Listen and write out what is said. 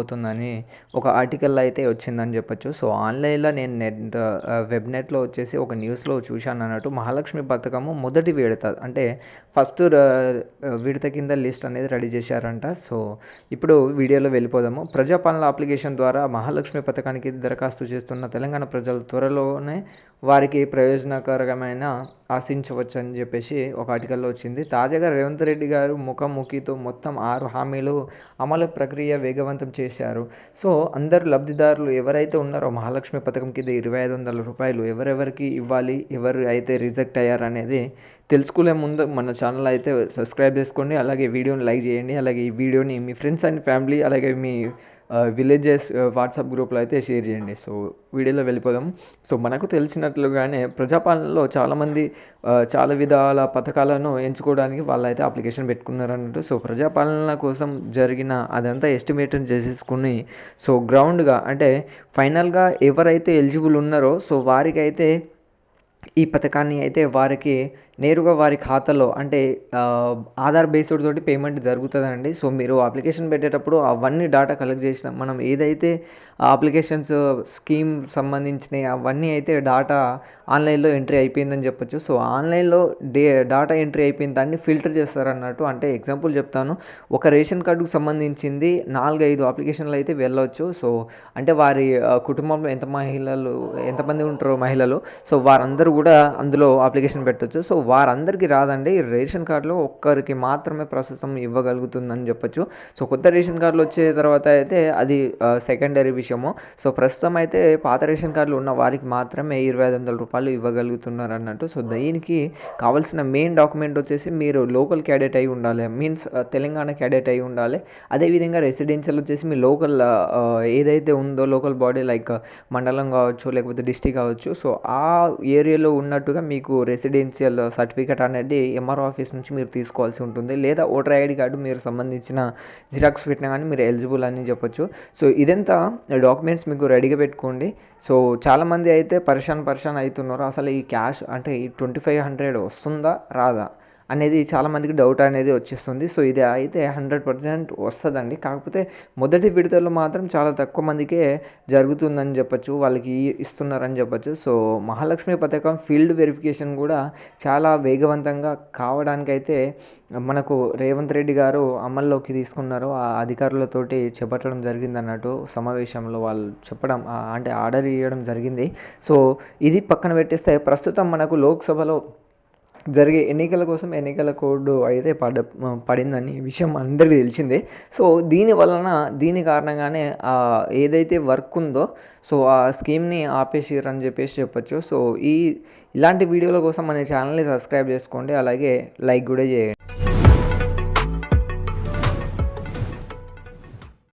పోతుందని ఒక ఆర్టికల్ అయితే వచ్చిందని చెప్పొచ్చు. సో ఆన్లైన్లో నేను నెట్ వెబ్ నెట్లో వచ్చేసి ఒక న్యూస్లో చూశాను అన్నట్టు మహాలక్ష్మి పథకము మొదటి విడత అంటే ఫస్ట్ విడత కింద లిస్ట్ అనేది రెడీ చేశారంట. సో ఇప్పుడు వీడియోలో వెళ్ళిపోదాము. ప్రజాపాలన అప్లికేషన్ ద్వారా మహాలక్ష్మి పథకానికి దరఖాస్తు చేస్తున్న తెలంగాణ ప్రజలు త్వరలోనే వారికి ప్రయోజనకరమైన ఆశించవచ్చు అని చెప్పేసి ఒక ఆర్టికల్లో వచ్చింది. తాజాగా రేవంత్ రెడ్డి గారు ముఖాముఖితో మొత్తం ఆరు హామీలు అమలు ప్రక్రియ వేగవంతం చేశారు. సో అందరు లబ్ధిదారులు ఎవరైతే ఉన్నారో మహాలక్ష్మి పథకం కింద ఇరవై ఐదు వందల రూపాయలు ఎవరెవరికి ఇవ్వాలి ఎవరు అయితే రిజెక్ట్ అయ్యారనేది తెలుసుకునే ముందు మన ఛానల్ అయితే సబ్స్క్రైబ్ చేసుకోండి. అలాగే వీడియోని లైక్ చేయండి. అలాగే ఈ వీడియోని మీ ఫ్రెండ్స్ అండ్ ఫ్యామిలీ అలాగే మీ విలేజెస్ వాట్సాప్ గ్రూప్లో అయితే షేర్ చేయండి. సో వీడియోలో వెళ్ళిపోదాం. సో మనకు తెలిసినట్లుగానే ప్రజాపాలనలో చాలామంది చాలా విధాల పథకాలను ఎంచుకోవడానికి వాళ్ళైతే అప్లికేషన్ పెట్టుకున్నారు అన్నట్టు సో ప్రజాపాలన కోసం జరిగిన అదంతా ఎస్టిమేట్ చేసేసుకుని సో గ్రౌండ్గా అంటే ఫైనల్గా ఎవరైతే ఎలిజిబుల్ ఉన్నారో సో వారికైతే ఈ పథకాన్ని అయితే వారికి నేరుగా వారి ఖాతాలో అంటే ఆధార్ బేస్డ్ తోటి పేమెంట్ జరుగుతుందండి. సో మీరు అప్లికేషన్ పెట్టేటప్పుడు అవన్నీ డేటా కలెక్ట్ చేసిన మనం ఏదైతే అప్లికేషన్స్ స్కీమ్ సంబంధించినవి అవన్నీ అయితే డేటా ఆన్లైన్లో ఎంట్రీ అయిపోయిందని చెప్పొచ్చు. సో ఆన్లైన్లో డే డేటా ఎంట్రీ అయిపోయిన దాన్ని ఫిల్టర్ చేస్తారన్నట్టు అంటే ఎగ్జాంపుల్ చెప్తాను. ఒక రేషన్ కార్డుకు సంబంధించింది నాలుగు ఐదు అప్లికేషన్లు అయితే వెళ్ళవచ్చు సో అంటే వారి కుటుంబంలో ఎంత మహిళలు ఎంతమంది ఉంటారో మహిళలు సో వారందరూ కూడా అందులో అప్లికేషన్ పెట్టవచ్చు సో వారందరికీ రాదండి. రేషన్ కార్డులో ఒక్కరికి మాత్రమే ప్రస్తుతం ఇవ్వగలుగుతుందని చెప్పొచ్చు. సో కొత్త రేషన్ కార్డులు వచ్చే తర్వాత అయితే అది సెకండరీ విషయము. సో ప్రస్తుతం అయితే పాత రేషన్ కార్డులు ఉన్న వారికి మాత్రమే ఇరవై ఐదు వందల రూపాయలు ఇవ్వగలుగుతున్నారు అన్నట్టు. సో దీనికి కావాల్సిన మెయిన్ డాక్యుమెంట్ వచ్చేసి మీరు లోకల్ క్యాడెట్ అయి ఉండాలి. మీన్స్ తెలంగాణ క్యాడెట్ అయి ఉండాలి. అదేవిధంగా రెసిడెన్షియల్ వచ్చేసి మీ లోకల్ ఏదైతే ఉందో లోకల్ బాడీ లైక్ మండలం కావచ్చు లేకపోతే డిస్టిక్ కావచ్చు. సో ఆ ఏరియాలో ఉన్నట్టుగా మీకు రెసిడెన్షియల్ సర్టిఫికేట్ అనేది ఎంఆర్ఓ ఆఫీస్ నుంచి మీరు తీసుకోవాల్సి ఉంటుంది. లేదా ఓటర్ ఐడి కార్డు మీరు సంబంధించిన జిరాక్స్ పెట్టినా కానీ మీరు ఎలిజిబుల్ అని చెప్పొచ్చు. సో ఇదంతా డాక్యుమెంట్స్ మీకు రెడీగా పెట్టుకోండి. సో చాలామంది అయితే పరిశాన్ పరిశాన్ అవుతున్నారు. అసలు ఈ క్యాష్ అంటే ఈ ట్వంటీ ఫైవ్ హండ్రెడ్ వస్తుందా రాదా? అనేది చాలామందికి డౌట్ అనేది వచ్చేస్తుంది. సో ఇది అయితే హండ్రెడ్ పర్సెంట్ వస్తుందండి. కాకపోతే మొదటి విడతలో మాత్రం చాలా తక్కువ మందికే జరుగుతుందని చెప్పొచ్చు వాళ్ళకి ఇస్తున్నారని చెప్పచ్చు. సో మహాలక్ష్మి పథకం ఫీల్డ్ వెరిఫికేషన్ కూడా చాలా వేగవంతంగా కావడానికైతే మనకు రేవంత్ రెడ్డి గారు అమల్లోకి తీసుకున్నారు. ఆ అధికారులతోటి చేపట్టడం జరిగింది అన్నట్టు సమావేశంలో వాళ్ళు చెప్పడం అంటే ఆర్డర్ ఇవ్వడం జరిగింది. సో ఇది పక్కన పెట్టేస్తే ప్రస్తుతం మనకు లోక్సభలో జరిగే ఎన్నికల కోసం ఎన్నికల కోడ్ అయితే పడ పడిందని విషయం అందరికీ తెలిసిందే. సో దీని వలన దీని కారణంగానే ఏదైతే వర్క్ ఉందో సో ఆ స్కీమ్ని ఆపేసిర్రు అని చెప్పేసి చెప్పొచ్చు. సో ఈ ఇలాంటి వీడియోల కోసం మన ఛానల్ని సబ్స్క్రైబ్ చేసుకోండి. అలాగే లైక్ కూడా చేయండి.